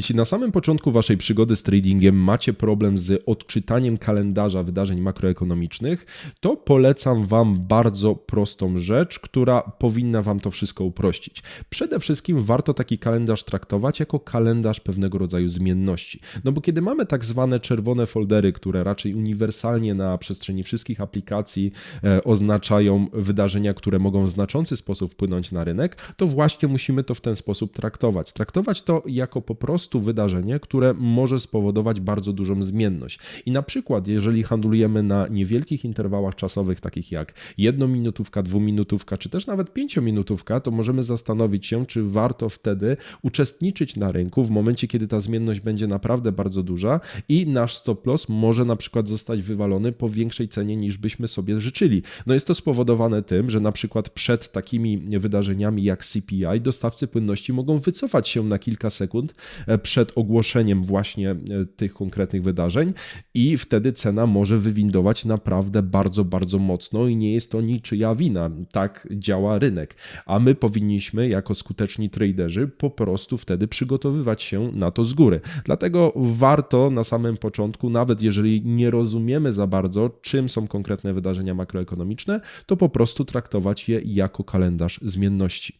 Jeśli na samym początku waszej przygody z tradingiem macie problem z odczytaniem kalendarza wydarzeń makroekonomicznych, to polecam wam bardzo prostą rzecz, która powinna wam to wszystko uprościć. Przede wszystkim warto taki kalendarz traktować jako kalendarz pewnego rodzaju zmienności. No bo kiedy mamy tak zwane czerwone foldery, które raczej uniwersalnie na przestrzeni wszystkich aplikacji e, oznaczają wydarzenia, które mogą w znaczący sposób wpłynąć na rynek, to właśnie musimy to w ten sposób traktować. Traktować to jako po prostu wydarzenie, które może spowodować bardzo dużą zmienność. I na przykład, jeżeli handlujemy na niewielkich interwałach czasowych, takich jak jednominutówka, dwuminutówka, czy też nawet pięciominutówka, to możemy zastanowić się, czy warto wtedy uczestniczyć na rynku w momencie, kiedy ta zmienność będzie naprawdę bardzo duża i nasz stop loss może na przykład zostać wywalony po większej cenie niż byśmy sobie życzyli. No jest to spowodowane tym, że na przykład przed takimi wydarzeniami jak CPI dostawcy płynności mogą wycofać się na kilka sekund przed ogłoszeniem właśnie e, tych konkretnych wydarzeń i wtedy cena może wywindować naprawdę bardzo, bardzo mocno i nie jest to niczyja wina. Tak działa rynek. A my powinniśmy jako skuteczni traderzy po prostu wtedy przygotowywać się na to z góry. Dlatego warto na samym początku, nawet jeżeli nie rozumiemy za bardzo, czym są konkretne wydarzenia makroekonomiczne, to po prostu traktować je jako kalendarz zmienności.